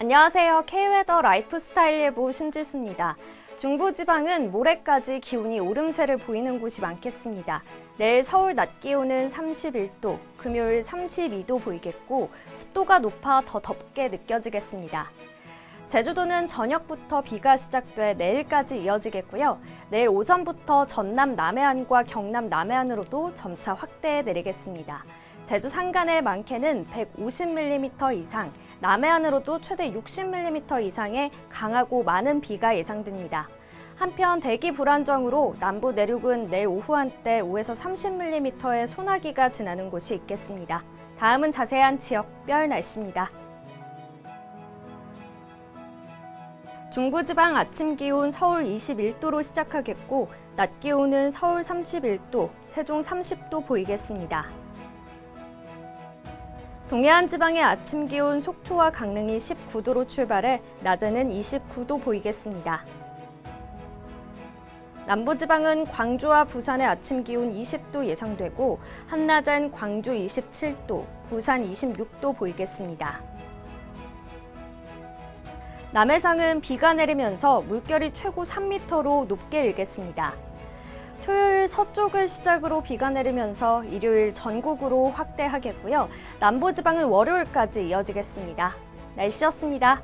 안녕하세요. K웨더 라이프스타일 예보 신지수입니다. 중부지방은 모레까지 기온이 오름세를 보이는 곳이 많겠습니다. 내일 서울 낮 기온은 31도, 금요일 32도 보이겠고 습도가 높아 더 덥게 느껴지겠습니다. 제주도는 저녁부터 비가 시작돼 내일까지 이어지겠고요. 내일 오전부터 전남 남해안과 경남 남해안으로도 점차 확대해 내리겠습니다. 제주 산간의 많게는 150mm 이상, 남해안으로도 최대 60mm 이상의 강하고 많은 비가 예상됩니다. 한편 대기 불안정으로 남부 내륙은 내일 오후 한때 5에서 30mm의 소나기가 지나는 곳이 있겠습니다. 다음은 자세한 지역별 날씨입니다. 중부지방 아침 기온 서울 21도로 시작하겠고 낮 기온은 서울 31도, 세종 30도 보이겠습니다. 동해안 지방의 아침 기온 속초와 강릉이 19도로 출발해 낮에는 29도 보이겠습니다. 남부지방은 광주와 부산의 아침 기온 20도 예상되고 한낮엔 광주 27도, 부산 26도 보이겠습니다. 남해상은 비가 내리면서 물결이 최고 3m로 높게 일겠습니다. 서쪽을 시작으로 비가 내리면서 일요일 전국으로 확대하겠고요. 남부지방은 월요일까지 이어지겠습니다. 날씨였습니다.